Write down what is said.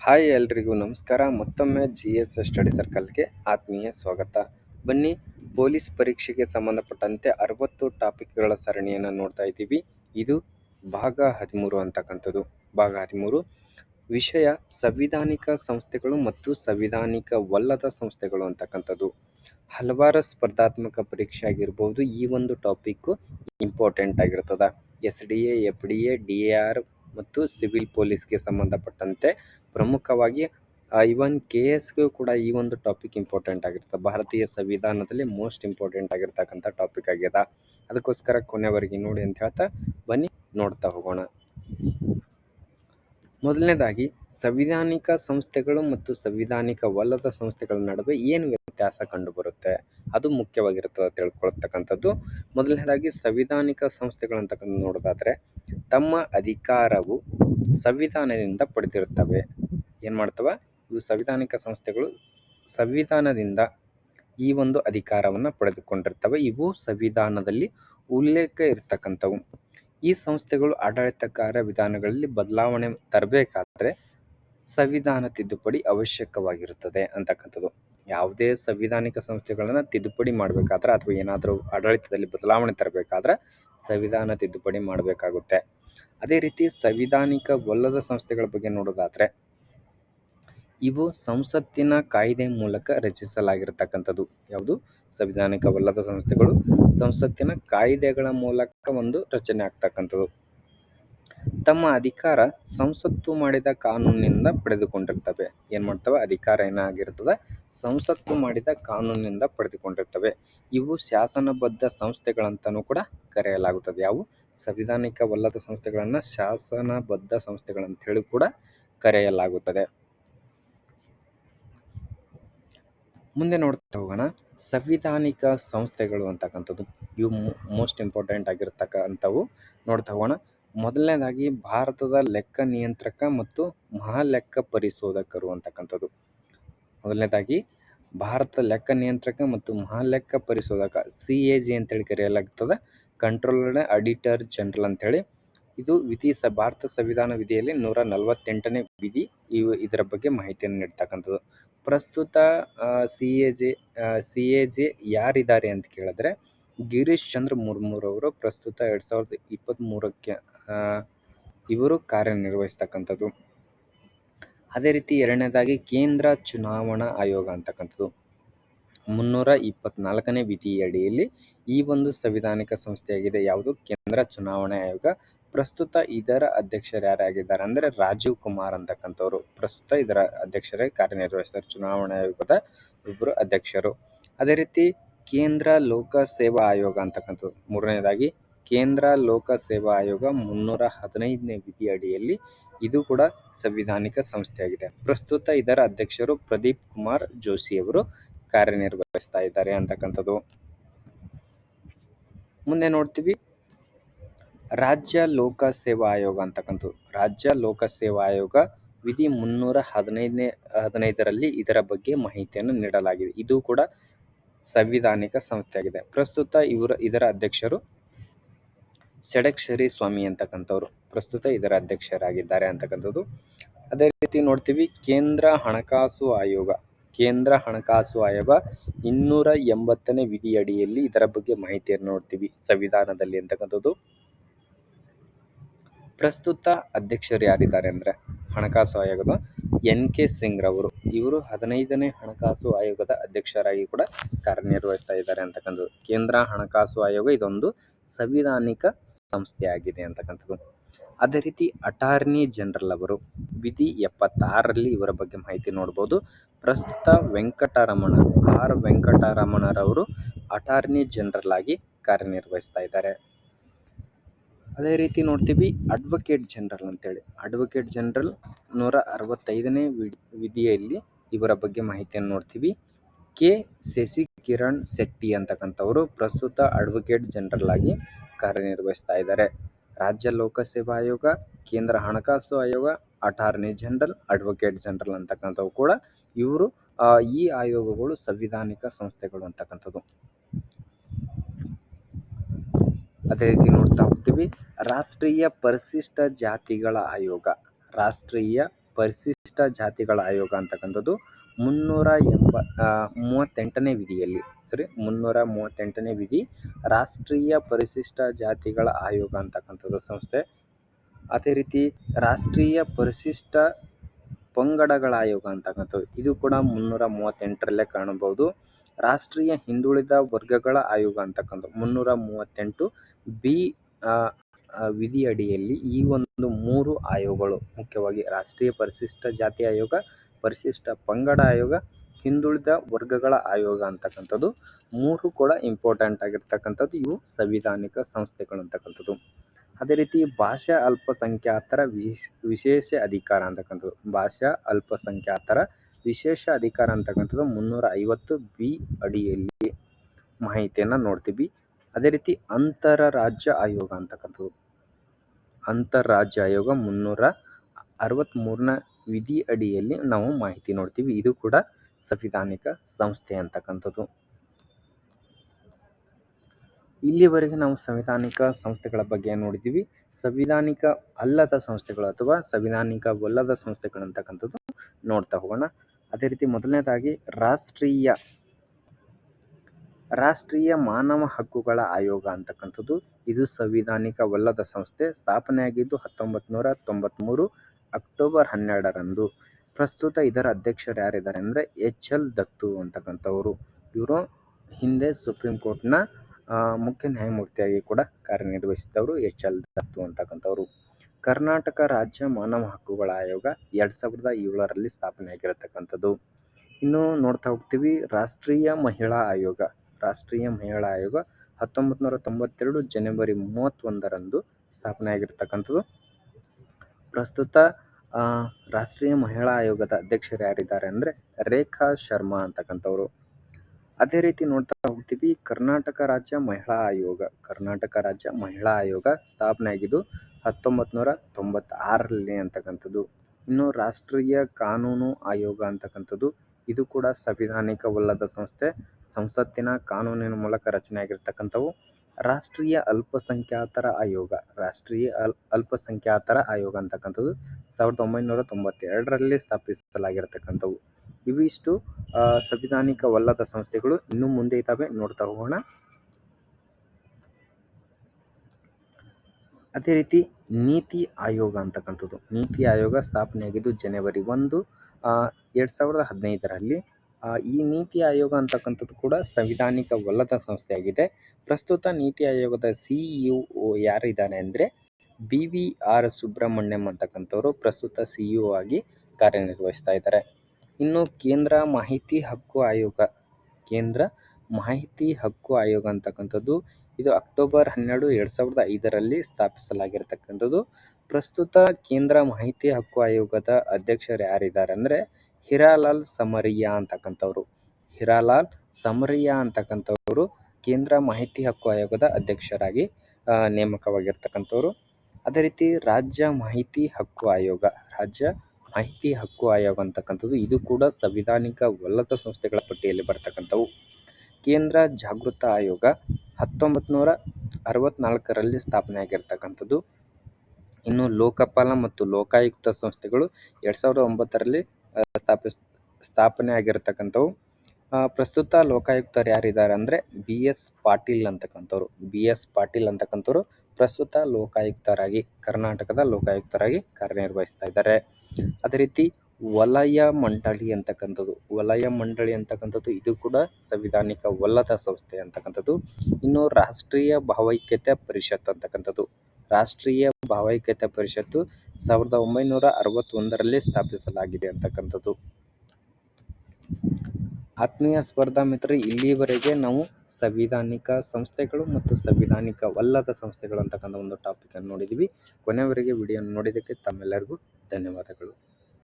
Hi ಎಲ್ರಿಗೂ ನಮಸ್ಕಾರ. ಮತ್ತೊಮ್ಮೆ ಜಿ ಎಸ್ ಸ್ಟಡಿ ಸರ್ಕಲ್ಗೆ ಆತ್ಮೀಯ ಸ್ವಾಗತ. ಬನ್ನಿ, ಪೊಲೀಸ್ ಪರೀಕ್ಷೆಗೆ ಸಂಬಂಧಪಟ್ಟಂತೆ ಅರವತ್ತು ಟಾಪಿಕ್ಗಳ ಸರಣಿಯನ್ನು ನೋಡ್ತಾ ಇದ್ದೀವಿ. ಇದು ಭಾಗ ಹದಿಮೂರು ಅಂತಕ್ಕಂಥದ್ದು. ಭಾಗ ಹದಿಮೂರು, ವಿಷಯ ಸಂವಿಧಾನಿಕ ಸಂಸ್ಥೆಗಳು ಮತ್ತು ಸಂವಿಧಾನಿಕವಲ್ಲದ ಸಂಸ್ಥೆಗಳು ಅಂತಕ್ಕಂಥದ್ದು. ಹಲವಾರು ಸ್ಪರ್ಧಾತ್ಮಕ ಪರೀಕ್ಷೆ ಆಗಿರ್ಬೋದು, ಈ ಒಂದು ಟಾಪಿಕ್ಕು ಇಂಪಾರ್ಟೆಂಟ್ ಆಗಿರ್ತದೆ. S D A, F D A D A R ಮತ್ತು ಸಿವಿಲ್ ಪೊಲೀಸ್ಗೆ ಸಂಬಂಧಪಟ್ಟಂತೆ ಪ್ರಮುಖವಾಗಿ ಇವನ್ ಕೆ ಎಸ್ಗೂ ಕೂಡ ಈ ಒಂದು ಟಾಪಿಕ್ ಇಂಪಾರ್ಟೆಂಟ್ ಆಗಿರುತ್ತೆ. ಭಾರತೀಯ ಸಂವಿಧಾನದಲ್ಲಿ ಮೋಸ್ಟ್ ಇಂಪಾರ್ಟೆಂಟ್ ಆಗಿರ್ತಕ್ಕಂಥ ಟಾಪಿಕ್ ಆಗ್ಯದ. ಅದಕ್ಕೋಸ್ಕರ ಕೊನೆವರೆಗೆ ನೋಡಿ ಅಂತ ಹೇಳ್ತಾ ಬನ್ನಿ, ನೋಡ್ತಾ ಹೋಗೋಣ. ಮೊದಲನೇದಾಗಿ ಸಂವಿಧಾನಿಕ ಸಂಸ್ಥೆಗಳು ಮತ್ತು ಸಂವಿಧಾನಿಕವಲ್ಲದ ಸಂಸ್ಥೆಗಳ ನಡುವೆ ಏನು ವ್ಯತ್ಯಾಸ ಕಂಡುಬರುತ್ತೆ? ಅದು ಮುಖ್ಯವಾಗಿರ್ತದೆ ತಿಳ್ಕೊಳ್ತಕ್ಕಂಥದ್ದು. ಮೊದಲನೇದಾಗಿ ಸಂವಿಧಾನಿಕ ಸಂಸ್ಥೆಗಳು ಅಂತಕ್ಕಂಥ ನೋಡೋದಾದ್ರೆ, ತಮ್ಮ ಅಧಿಕಾರವು ಸಂವಿಧಾನದಿಂದ ಪಡೆದಿರುತ್ತವೆ. ಏನು ಮಾಡ್ತವೆ? ಇವು ಸಂವಿಧಾನಿಕ ಸಂಸ್ಥೆಗಳು ಸಂವಿಧಾನದಿಂದ ಈ ಒಂದು ಅಧಿಕಾರವನ್ನು ಪಡೆದುಕೊಂಡಿರ್ತವೆ. ಇವು ಸಂವಿಧಾನದಲ್ಲಿ ಉಲ್ಲೇಖ ಇರತಕ್ಕಂಥವು. ಈ ಸಂಸ್ಥೆಗಳು ಆಡಳಿತ ವಿಧಾನಗಳಲ್ಲಿ ಬದಲಾವಣೆ ತರಬೇಕಾದ್ರೆ ಸಂವಿಧಾನ ತಿದ್ದುಪಡಿ ಅವಶ್ಯಕವಾಗಿರುತ್ತದೆ ಅಂತಕ್ಕಂಥದ್ದು. ಯಾವುದೇ ಸಂವಿಧಾನಿಕ ಸಂಸ್ಥೆಗಳನ್ನು ತಿದ್ದುಪಡಿ ಮಾಡಬೇಕಾದ್ರೆ ಅಥವಾ ಏನಾದರೂ ಆಡಳಿತದಲ್ಲಿ ಬದಲಾವಣೆ ತರಬೇಕಾದ್ರೆ ಸಂವಿಧಾನ ತಿದ್ದುಪಡಿ ಮಾಡಬೇಕಾಗುತ್ತೆ. ಅದೇ ರೀತಿ ಸಂವಿಧಾನಿಕವಲ್ಲದ ಸಂಸ್ಥೆಗಳ ಬಗ್ಗೆ ನೋಡೋದಾದರೆ, ಇವು ಸಂಸತ್ತಿನ ಕಾಯ್ದೆ ಮೂಲಕ ರಚಿಸಲಾಗಿರ್ತಕ್ಕಂಥದ್ದು. ಯಾವುದು? ಸಂವಿಧಾನಿಕವಲ್ಲದ ಸಂಸ್ಥೆಗಳು ಸಂಸತ್ತಿನ ಕಾಯ್ದೆಗಳ ಮೂಲಕ ಒಂದು ರಚನೆ ಆಗ್ತಕ್ಕಂಥದ್ದು. ತಮ್ಮ ಅಧಿಕಾರ ಸಂಸತ್ತು ಮಾಡಿದ ಕಾನೂನಿನಿಂದ ಪಡೆದುಕೊಂಡಿರ್ತವೆ. ಏನು ಮಾಡ್ತವೆ? ಅಧಿಕಾರ ಏನಾಗಿರ್ತದೆ? ಸಂಸತ್ತು ಮಾಡಿದ ಕಾನೂನಿನಿಂದ ಪಡೆದುಕೊಂಡಿರ್ತವೆ. ಇವು ಶಾಸನಬದ್ಧ ಸಂಸ್ಥೆಗಳಂತನೂ ಕೂಡ ಕರೆಯಲಾಗುತ್ತದೆ. ಯಾವು ಸಂವಿಧಾನಿಕವಲ್ಲದ ಸಂಸ್ಥೆಗಳನ್ನು ಶಾಸನಬದ್ಧ ಸಂಸ್ಥೆಗಳಂತ ಹೇಳಿ ಕೂಡ ಕರೆಯಲಾಗುತ್ತದೆ. ಮುಂದೆ ನೋಡ್ತಾ ಹೋಗೋಣ. ಸಂವಿಧಾನಿಕ ಸಂಸ್ಥೆಗಳು ಅಂತಕ್ಕಂಥದ್ದು. ಇವು ಮೋಸ್ಟ್ ಇಂಪಾರ್ಟೆಂಟ್ ಆಗಿರ್ತಕ್ಕಂಥವು. ನೋಡ್ತಾ ಹೋಗೋಣ. ಮೊದಲನೇದಾಗಿ ಭಾರತದ ಲೆಕ್ಕ ನಿಯಂತ್ರಕ ಮತ್ತು ಮಹಾಲೆಕ್ಕ ಪರಿಶೋಧಕರು ಅಂತಕ್ಕಂಥದ್ದು. ಮೊದಲನೇದಾಗಿ ಭಾರತ ಲೆಕ್ಕ ನಿಯಂತ್ರಕ ಮತ್ತು ಮಹಾಲೆಕ್ಕ ಪರಿಶೋಧಕ ಸಿ ಎ ಜಿ ಅಂತೇಳಿ ಕರೆಯಲಾಗ್ತದೆ. ಕಂಟ್ರೋಲರ್ ಅಡಿಟರ್ ಜನರಲ್ ಅಂತೇಳಿ. ಇದು ವಿಧಿ ಸ, ಭಾರತ ಸಂವಿಧಾನ ವಿಧಿಯಲ್ಲಿ ನೂರ ನಲವತ್ತೆಂಟನೇ ವಿಧಿ ಇವು ಇದರ ಬಗ್ಗೆ ಮಾಹಿತಿಯನ್ನು ನೀಡ್ತಕ್ಕಂಥದ್ದು. ಪ್ರಸ್ತುತ C A G C A G ಯಾರಿದ್ದಾರೆ ಅಂತ ಕೇಳಿದ್ರೆ ಗಿರೀಶ್ ಚಂದ್ರ ಮುರ್ಮುರವರು ಪ್ರಸ್ತುತ ಎರಡು ಸಾವಿರದ ಇಪ್ಪತ್ತ್ಮೂರಕ್ಕೆ ಇವರು ಕಾರ್ಯನಿರ್ವಹಿಸ್ತಕ್ಕಂಥದ್ದು. ಅದೇ ರೀತಿ ಎರಡನೇದಾಗಿ ಕೇಂದ್ರ ಚುನಾವಣಾ ಆಯೋಗ ಅಂತಕ್ಕಂಥದ್ದು. ಮುನ್ನೂರ ಇಪ್ಪತ್ನಾಲ್ಕನೇ ವಿಧಿಯಡಿಯಲ್ಲಿ ಈ ಒಂದು ಸಂವಿಧಾನಿಕ ಸಂಸ್ಥೆಯಾಗಿದೆ. ಯಾವುದು? ಕೇಂದ್ರ ಚುನಾವಣಾ ಆಯೋಗ. ಪ್ರಸ್ತುತ ಇದರ ಅಧ್ಯಕ್ಷರು ಯಾರಾಗಿದ್ದಾರೆ ಅಂದರೆ ರಾಜೀವ್ ಕುಮಾರ್ ಅಂತಕ್ಕಂಥವ್ರು. ಪ್ರಸ್ತುತ ಇದರ ಅಧ್ಯಕ್ಷರೇ ಕಾರ್ಯನಿರ್ವಹಿಸ್ತಾರೆ ಚುನಾವಣಾ ಆಯೋಗದ ಇಬ್ಬರು ಅಧ್ಯಕ್ಷರು. ಅದೇ ರೀತಿ ಕೇಂದ್ರ ಲೋಕ ಸೇವಾ ಆಯೋಗ ಅಂತಕ್ಕಂಥದ್ದು. ಮೂರನೇದಾಗಿ, ಕೇಂದ್ರ ಲೋಕ ಸೇವಾ ಆಯೋಗ ಮುನ್ನೂರ ಹದಿನೈದನೇ ವಿಧಿ ಅಡಿಯಲ್ಲಿ ಇದು ಕೂಡ ಸಂವಿಧಾನಿಕ ಸಂಸ್ಥೆಯಾಗಿದೆ. ಪ್ರಸ್ತುತ ಇದರ ಅಧ್ಯಕ್ಷರು ಪ್ರದೀಪ್ ಕುಮಾರ್ ಜೋಶಿ ಅವರು ಕಾರ್ಯನಿರ್ವಹಿಸ್ತಾ ಇದ್ದಾರೆ ಅಂತಕ್ಕಂಥದ್ದು. ಮುಂದೆ ನೋಡ್ತೀವಿ. ರಾಜ್ಯ ಲೋಕ ಸೇವಾ ಆಯೋಗ ಅಂತಕ್ಕಂಥದ್ದು. ರಾಜ್ಯ ಲೋಕ ಸೇವಾ ಆಯೋಗ ವಿಧಿ ಮುನ್ನೂರ ಹದಿನೈದನೇ, ಹದಿನೈದರಲ್ಲಿ ಇದರ ಬಗ್ಗೆ ಮಾಹಿತಿಯನ್ನು ನೀಡಲಾಗಿದೆ. ಇದು ಕೂಡ ಸಂವಿಧಾನಿಕ ಸಂಸ್ಥೆಯಾಗಿದೆ. ಪ್ರಸ್ತುತ ಇವರ, ಇದರ ಅಧ್ಯಕ್ಷರು ಷಡಕ್ಷರಿ ಸ್ವಾಮಿ ಅಂತಕ್ಕಂಥವ್ರು. ಪ್ರಸ್ತುತ ಇದರ ಅಧ್ಯಕ್ಷರಾಗಿದ್ದಾರೆ ಅಂತಕ್ಕಂಥದ್ದು. ಅದೇ ರೀತಿ ನೋಡ್ತೀವಿ, ಕೇಂದ್ರ ಹಣಕಾಸು ಆಯೋಗ. ಕೇಂದ್ರ ಹಣಕಾಸು ಆಯೋಗ ಇನ್ನೂರ ಎಂಬತ್ತನೇ ವಿಧಿಯಡಿಯಲ್ಲಿ ಇದರ ಬಗ್ಗೆ ಮಾಹಿತಿಯನ್ನು ನೋಡ್ತೀವಿ, ಸಂವಿಧಾನದಲ್ಲಿ ಅಂತಕ್ಕಂಥದ್ದು. ಪ್ರಸ್ತುತ ಅಧ್ಯಕ್ಷರು ಯಾರಿದ್ದಾರೆ ಅಂದರೆ ಹಣಕಾಸು ಆಯೋಗದ ಎನ್ ಕೆ ಸಿಂಗ್ ರವರು. ಇವರು ಹದಿನೈದನೇ ಹಣಕಾಸು ಆಯೋಗದ ಅಧ್ಯಕ್ಷರಾಗಿ ಕೂಡ ಕಾರ್ಯನಿರ್ವಹಿಸ್ತಾ ಇದ್ದಾರೆ ಅಂತಕ್ಕಂಥದ್ದು. ಕೇಂದ್ರ ಹಣಕಾಸು ಆಯೋಗ ಇದೊಂದು ಸಂವಿಧಾನಿಕ ಸಂಸ್ಥೆಯಾಗಿದೆ ಅಂತಕ್ಕಂಥದ್ದು. ಅದೇ ರೀತಿ ಅಟಾರ್ನಿ ಜನರಲ್ ಅವರು ವಿಧಿ ಎಪ್ಪತ್ತಾರರಲ್ಲಿ ಇವರ ಬಗ್ಗೆ ಮಾಹಿತಿ ನೋಡ್ಬೋದು. ಪ್ರಸ್ತುತ ವೆಂಕಟರಮಣ, ಆರ್ ವೆಂಕಟರಮಣರವರು ಅಟಾರ್ನಿ ಜನರಲ್ ಆಗಿ ಕಾರ್ಯನಿರ್ವಹಿಸ್ತಾ ಇದ್ದಾರೆ. ಅದೇ ರೀತಿ ನೋಡ್ತೀವಿ ಅಡ್ವೊಕೇಟ್ ಜನರಲ್ ಅಂತೇಳಿ. ಅಡ್ವೊಕೇಟ್ ಜನರಲ್ ನೂರ ಅರವತ್ತೈದನೇ ವಿಧಿಯಲ್ಲಿ ಇವರ ಬಗ್ಗೆ ಮಾಹಿತಿಯನ್ನು ನೋಡ್ತೀವಿ. ಕೆ. ಶಶಿ ಕಿರಣ್ ಶೆಟ್ಟಿ ಅಂತಕ್ಕಂಥವರು ಪ್ರಸ್ತುತ ಅಡ್ವೊಕೇಟ್ ಜನರಲ್ ಆಗಿ ಕಾರ್ಯನಿರ್ವಹಿಸ್ತಾ ಇದ್ದಾರೆ. ರಾಜ್ಯ ಲೋಕಸೇವಾ ಆಯೋಗ, ಕೇಂದ್ರ ಹಣಕಾಸು ಆಯೋಗ ಅಟಾರ್ನಿ ಜನರಲ್ ಅಡ್ವೊಕೇಟ್ ಜನರಲ್ ಅಂತಕ್ಕಂಥವು ಕೂಡ ಇವರು ಈ ಆಯೋಗಗಳು ಸಂವಿಧಾನಿಕ ಸಂಸ್ಥೆಗಳು ಅಂತಕ್ಕಂಥದ್ದು. ಅದೇ ರೀತಿ ನೋಡ್ತಾ ಹೋಗ್ತೀವಿ. ರಾಷ್ಟ್ರೀಯ ಪರಿಶಿಷ್ಟ ಜಾತಿಗಳ ಆಯೋಗ. ರಾಷ್ಟ್ರೀಯ ಪರಿಶಿಷ್ಟ ಜಾತಿಗಳ ಆಯೋಗ ಅಂತಕ್ಕಂಥದ್ದು ಮುನ್ನೂರ ಎಂಬ ಮೂವತ್ತೆಂಟನೇ ವಿಧಿಯಲ್ಲಿ. ಸರಿ, ಮುನ್ನೂರ ಮೂವತ್ತೆಂಟನೇ ವಿಧಿ ರಾಷ್ಟ್ರೀಯ ಪರಿಶಿಷ್ಟ ಜಾತಿಗಳ ಆಯೋಗ ಅಂತಕ್ಕಂಥದ್ದು ಸಂಸ್ಥೆ. ಅದೇ ರೀತಿ ರಾಷ್ಟ್ರೀಯ ಪರಿಶಿಷ್ಟ ಪಂಗಡಗಳ ಆಯೋಗ ಅಂತಕ್ಕಂಥದ್ದು. ಇದು ಕೂಡ ಮುನ್ನೂರ ಮೂವತ್ತೆಂಟರಲ್ಲೇ ಕಾಣಬಹುದು. ರಾಷ್ಟ್ರೀಯ ಹಿಂದುಳಿದ ವರ್ಗಗಳ ಆಯೋಗ ಅಂತಕ್ಕಂಥ ಮುನ್ನೂರ ಮೂವತ್ತೆಂಟು ಬಿ ಆ, ಆ, ವಿಧಿ ಅಡಿಯಲ್ಲಿ ಈ ಒಂದು ಮೂರು ಆಯೋಗಗಳು ಮುಖ್ಯವಾಗಿ ರಾಷ್ಟ್ರೀಯ ಪರಿಶಿಷ್ಟ ಜಾತಿ ಆಯೋಗ ಪರಿಶಿಷ್ಟ ಪಂಗಡ ಆಯೋಗ ಹಿಂದುಳಿದ ವರ್ಗಗಳ ಆಯೋಗ ಅಂತಕ್ಕಂಥದ್ದು ಮೂರು ಕೂಡ ಇಂಪಾರ್ಟೆಂಟ್ ಆಗಿರ್ತಕ್ಕಂಥದ್ದು ಇವು ಸಂವಿಧಾನಿಕ ಸಂಸ್ಥೆಗಳು ಅಂತಕ್ಕಂಥದ್ದು. ಅದೇ ರೀತಿ ಭಾಷಾ ಅಲ್ಪಸಂಖ್ಯಾತರ ವಿಶ್- ವಿಶೇಷ ಅಧಿಕಾರ ಅಂತಕ್ಕಂಥದ್ದು ಭಾಷಾ ಅಲ್ಪಸಂಖ್ಯಾತರ ವಿಶೇಷ ಅಧಿಕಾರ ಅಂತಕ್ಕಂಥದ್ದು ಮುನ್ನೂರ ಐವತ್ತು ಬಿ ಅಡಿಯಲ್ಲಿ ಮಾಹಿತಿಯನ್ನು ನೋಡ್ತೀವಿ. ಅದೇ ರೀತಿ ಅಂತರರಾಜ್ಯ ಆಯೋಗ ಅಂತಕ್ಕಂಥದ್ದು ಅಂತರರಾಜ್ಯ ಆಯೋಗ ಮುನ್ನೂರ ಅರವತ್ತ್ಮೂರನ ವಿಧಿ ಅಡಿಯಲ್ಲಿ ನಾವು ಮಾಹಿತಿ ನೋಡ್ತೀವಿ. ಇದು ಕೂಡ ಸಂವಿಧಾನಿಕ ಸಂಸ್ಥೆ ಅಂತಕ್ಕಂಥದ್ದು ಇಲ್ಲಿವರೆಗೆ ನಾವು ಸಂವಿಧಾನಿಕ ಸಂಸ್ಥೆಗಳ ಬಗ್ಗೆ ನೋಡಿದ್ದೀವಿ. ಸಂವಿಧಾನಿಕ ಅಲ್ಲದ ಸಂಸ್ಥೆಗಳು ಅಥವಾ ಸಂವಿಧಾನಿಕವಲ್ಲದ ಸಂಸ್ಥೆಗಳು ಅಂತಕ್ಕಂಥದ್ದು ನೋಡ್ತಾ ಹೋಗೋಣ. ಅದೇ ರೀತಿ ಮೊದಲನೇದಾಗಿ ರಾಷ್ಟ್ರೀಯ ರಾಷ್ಟ್ರೀಯ ಮಾನವ ಹಕ್ಕುಗಳ ಆಯೋಗ ಅಂತಕ್ಕಂಥದ್ದು. ಇದು ಸಂವಿಧಾನಿಕವಲ್ಲದ ಸಂಸ್ಥೆ. ಸ್ಥಾಪನೆಯಾಗಿದ್ದು ಹತ್ತೊಂಬತ್ತು ನೂರ ತೊಂಬತ್ತ್ಮೂರು ಅಕ್ಟೋಬರ್ ಹನ್ನೆರಡರಂದು. ಪ್ರಸ್ತುತ ಇದರ ಅಧ್ಯಕ್ಷರು ಯಾರಿದ್ದಾರೆ ಅಂದರೆ ಎಚ್ ಎಲ್ ದತ್ತು ಅಂತಕ್ಕಂಥವರು. ಇವರು ಹಿಂದೆ ಸುಪ್ರೀಂ ಕೋರ್ಟ್ನ ಮುಖ್ಯ ನ್ಯಾಯಮೂರ್ತಿಯಾಗಿ ಕೂಡ ಕಾರ್ಯನಿರ್ವಹಿಸಿದವರು ಎಚ್ ಎಲ್ ದತ್ತು ಅಂತಕ್ಕಂಥವ್ರು. ಕರ್ನಾಟಕ ರಾಜ್ಯ ಮಾನವ ಹಕ್ಕುಗಳ ಆಯೋಗ ಎರಡು ಸಾವಿರದ ಏಳರಲ್ಲಿ ಸ್ಥಾಪನೆ ಆಗಿರತಕ್ಕಂಥದ್ದು. ಇನ್ನು ನೋಡ್ತಾ ಹೋಗ್ತೀವಿ ರಾಷ್ಟ್ರೀಯ ಮಹಿಳಾ ಆಯೋಗ. ರಾಷ್ಟ್ರೀಯ ಮಹಿಳಾ ಆಯೋಗ ಹತ್ತೊಂಬತ್ತು ನೂರ ತೊಂಬತ್ತೆರಡು ಜನವರಿ ಮೂವತ್ತೊಂದರಂದು ಸ್ಥಾಪನೆಯಾಗಿರ್ತಕ್ಕಂಥದ್ದು ಪ್ರಸ್ತುತ ಆ, ರಾಷ್ಟ್ರೀಯ ಮಹಿಳಾ ಆಯೋಗದ ಅಧ್ಯಕ್ಷರು ಯಾರಿದ್ದಾರೆ ಅಂದರೆ ರೇಖಾ ಶರ್ಮಾ ಅಂತಕ್ಕಂಥವ್ರು. ಅದೇ ರೀತಿ ನೋಡ್ತಾ ಹೋಗ್ತೀವಿ ಕರ್ನಾಟಕ ರಾಜ್ಯ ಮಹಿಳಾ ಆಯೋಗ. ಕರ್ನಾಟಕ ರಾಜ್ಯ ಮಹಿಳಾ ಆಯೋಗ ಸ್ಥಾಪನೆಯಾಗಿದ್ದು ಹತ್ತೊಂಬತ್ತು ನೂರ ತೊಂಬತ್ತಾರರಲ್ಲಿ ಅಂತಕ್ಕಂಥದ್ದು. ಇನ್ನು ರಾಷ್ಟ್ರೀಯ ಕಾನೂನು ಆಯೋಗ ಅಂತಕ್ಕಂಥದ್ದು. ಇದು ಕೂಡ ಸಂವಿಧಾನಿಕವಲ್ಲದ ಸಂಸ್ಥೆ. ಸಂಸತ್ತಿನ ಕಾನೂನಿನ ಮೂಲಕ ರಚನೆ ಆಗಿರ್ತಕ್ಕಂಥವು ರಾಷ್ಟ್ರೀಯ ಅಲ್ಪಸಂಖ್ಯಾತರ ಆಯೋಗ. ರಾಷ್ಟ್ರೀಯ ಅಲ್, ಅಲ್ಪಸಂಖ್ಯಾತರ ಆಯೋಗ ಅಂತಕ್ಕಂಥದ್ದು ಸಾವಿರದ ಒಂಬೈನೂರ ತೊಂಬತ್ತೆರಡರಲ್ಲಿ ಸ್ಥಾಪಿಸಲಾಗಿರ್ತಕ್ಕಂಥವು. ಇವಿಷ್ಟು ಸಂವಿಧಾನಿಕವಲ್ಲದ ಸಂಸ್ಥೆಗಳು ಇನ್ನು ಮುಂದೆ ಇದ್ದಾವೆ. ನೋಡ್ತಾ ಹೋಗೋಣ. ಅದೇ ರೀತಿ ನೀತಿ ಆಯೋಗ ಅಂತಕ್ಕಂಥದ್ದು. ನೀತಿ ಆಯೋಗ ಸ್ಥಾಪನೆಯಾಗಿದ್ದು ಜನವರಿ ಒಂದು ಎರಡು ಸಾವಿರದ ಹದಿನೈದರಲ್ಲಿ. ಈ ನೀತಿ ಆಯೋಗ ಅಂತಕ್ಕಂಥದ್ದು ಕೂಡ ಸಂವಿಧಾನಿಕವಲ್ಲದ ಸಂಸ್ಥೆಯಾಗಿದೆ. ಪ್ರಸ್ತುತ ನೀತಿ ಆಯೋಗದ ಸಿ ಯು ಯಾರಿದ್ದಾರೆ ಅಂದರೆ ಬಿ ವಿ ಆರ್ ಸುಬ್ರಹ್ಮಣ್ಯಂ ಅಂತಕ್ಕಂಥವರು ಪ್ರಸ್ತುತ ಸಿ ಯು ಆಗಿ ಕಾರ್ಯನಿರ್ವಹಿಸ್ತಾ ಇದ್ದಾರೆ. ಇನ್ನು ಕೇಂದ್ರ ಮಾಹಿತಿ ಹಕ್ಕು ಆಯೋಗ, ಕೇಂದ್ರ ಮಾಹಿತಿ ಹಕ್ಕು ಆಯೋಗ ಅಂತಕ್ಕಂಥದ್ದು ಇದು ಅಕ್ಟೋಬರ್ ಹನ್ನೆರಡು ಎರಡು ಸಾವಿರದ ಐದರಲ್ಲಿ ಸ್ಥಾಪಿಸಲಾಗಿರ್ತಕ್ಕಂಥದ್ದು. ಪ್ರಸ್ತುತ ಕೇಂದ್ರ ಮಾಹಿತಿ ಹಕ್ಕು ಆಯೋಗದ ಅಧ್ಯಕ್ಷರು ಯಾರಿದ್ದಾರೆ ಅಂದರೆ ಹಿರಾಲಾಲ್ ಸಮರಿಯಾ ಅಂತಕ್ಕಂಥವ್ರು. ಹಿರಾಲಾಲ್ ಸಮರಿಯಾ ಅಂತಕ್ಕಂಥವ್ರು ಕೇಂದ್ರ ಮಾಹಿತಿ ಹಕ್ಕು ಆಯೋಗದ ಅಧ್ಯಕ್ಷರಾಗಿ ನೇಮಕವಾಗಿರ್ತಕ್ಕಂಥವ್ರು. ಅದೇ ರೀತಿ ರಾಜ್ಯ ಮಾಹಿತಿ ಹಕ್ಕು ಆಯೋಗ, ರಾಜ್ಯ ಮಾಹಿತಿ ಹಕ್ಕು ಆಯೋಗ ಅಂತಕ್ಕಂಥದ್ದು ಇದು ಕೂಡ ಸಂವಿಧಾನಿಕವಲ್ಲದ ಸಂಸ್ಥೆಗಳ ಪಟ್ಟಿಯಲ್ಲಿ ಬರ್ತಕ್ಕಂಥವು. ಕೇಂದ್ರ ಜಾಗೃತ ಆಯೋಗ ಹತ್ತೊಂಬತ್ತು ನೂರ ಸ್ಥಾಪನೆ ಸ್ಥಾಪನೆಯಾಗಿರ್ತಕ್ಕಂಥದ್ದು. ಇನ್ನು ಲೋಕಪಾಲ ಮತ್ತು ಲೋಕಾಯುಕ್ತ ಸಂಸ್ಥೆಗಳು ಎರಡು ಸಾವಿರದ ಒಂಬತ್ತರಲ್ಲಿ ಸ್ಥಾಪಿಸ್ ಸ್ಥಾಪನೆ ಆಗಿರ್ತಕ್ಕಂಥವು ಪ್ರಸ್ತುತ ಲೋಕಾಯುಕ್ತರು ಯಾರಿದ್ದಾರೆ ಅಂದರೆ ಬಿ ಎಸ್ ಪಾಟೀಲ್ ಅಂತಕ್ಕಂಥವ್ರು. ಬಿ ಎಸ್ ಪಾಟೀಲ್ ಅಂತಕ್ಕಂಥವ್ರು ಪ್ರಸ್ತುತ ಲೋಕಾಯುಕ್ತರಾಗಿ, ಕರ್ನಾಟಕದ ಲೋಕಾಯುಕ್ತರಾಗಿ ಕಾರ್ಯನಿರ್ವಹಿಸ್ತಾ ಇದ್ದಾರೆ. ಅದೇ ರೀತಿ ವಲಯ ಮಂಡಳಿ ಅಂತಕ್ಕಂಥದ್ದು. ವಲಯ ಮಂಡಳಿ ಅಂತಕ್ಕಂಥದ್ದು ಇದು ಕೂಡ ಸಂವಿಧಾನಿಕವಲ್ಲದ ಸಂಸ್ಥೆ ಅಂತಕ್ಕಂಥದ್ದು. ಇನ್ನು ರಾಷ್ಟ್ರೀಯ ಭಾವೈಕ್ಯತೆ ಪರಿಷತ್ ಅಂತಕ್ಕಂಥದ್ದು. ರಾಷ್ಟ್ರೀಯ ಭಾವೈಕ್ಯತೆ ಪರಿಷತ್ತು ಸಾವಿರದ ಒಂಬೈನೂರ ಅರವತ್ತೊಂದರಲ್ಲಿ ಸ್ಥಾಪಿಸಲಾಗಿದೆ ಅಂತಕ್ಕಂಥದ್ದು. ಆತ್ಮೀಯ ಸ್ಪರ್ಧಾ ಮಿತ್ರ ಇಲ್ಲಿವರೆಗೆ ನಾವು ಸಂವಿಧಾನಿಕ ಸಂಸ್ಥೆಗಳು ಮತ್ತು ಸಂವಿಧಾನಿಕವಲ್ಲದ ಸಂಸ್ಥೆಗಳು ಅಂತಕ್ಕಂಥ ಒಂದು ಟಾಪಿಕನ್ನು ನೋಡಿದ್ದೀವಿ ಕೊನೆಯವರೆಗೆ ವಿಡಿಯೋ ನೋಡಿದ್ದಕ್ಕೆ ತಮ್ಮೆಲ್ಲರಿಗೂ ಧನ್ಯವಾದಗಳು.